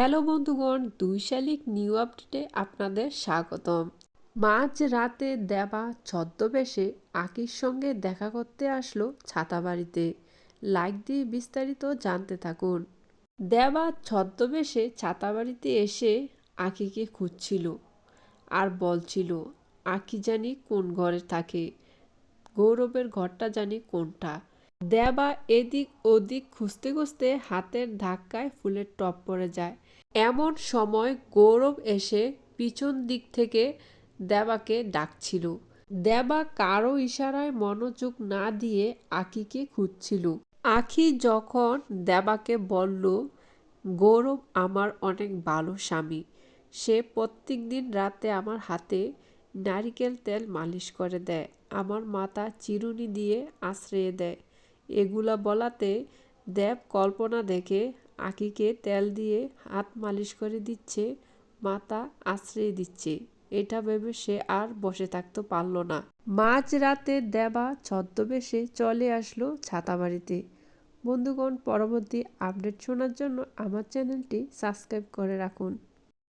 Hello বন্ধুগণ দুই শালিক নিউ আপডেটে আপনাদের স্বাগতম। মাঝ রাতে দেবা ছদ্মবেশে আকির সঙ্গে দেখা করতে আসলো ছাতাবাড়িতে। লাইক দিয়ে বিস্তারিত জানতে থাকুন। দেবা ছদ্মবেশে ছাতাবাড়িতে এসে আকিকে খুঁজছিল আর বলছিল, আকি জানি কোন ঘরে থাকে, গৌরবের ঘরটা জানি কোনটা? দেবা এদিক ওদিক খুঁজতে খুঁজতে হাতের ধাক্কায় ফুলের টপ পড়ে যায়। এমন সময় গৌরব এসে পিছন দিক থেকে দেবাকে ডাকছিল। দেবা কারও ইশারায় মনোযোগ না দিয়ে আকিকে খুঁজছিল। আখি যখন দেবাকে বলল, গৌরব আমার অনেক ভালো স্বামী। সে প্রত্যেক দিন রাতে আমার হাতে নারিকেল তেল মালিশ করে দেয়। আমার মাথা চিরুনি দিয়ে আশ্রয়ে দেয়। এগুলা বলাতে দেব কল্পনা দেখে আকিকে তেল দিয়ে হাত মালিশ করে দিচ্ছে, মাথা আশ্রয় দিচ্ছে। এটা ভেবে সে আর বসে থাকতে পারল না। মাঝ রাতে দেবা ছদ্মবেশে চলে আসলো ছাতাবাড়িতে বন্ধুগণ, পরবর্তী আপডেট শোনার জন্য আমার চ্যানেলটি সাবস্ক্রাইব করে রাখুন।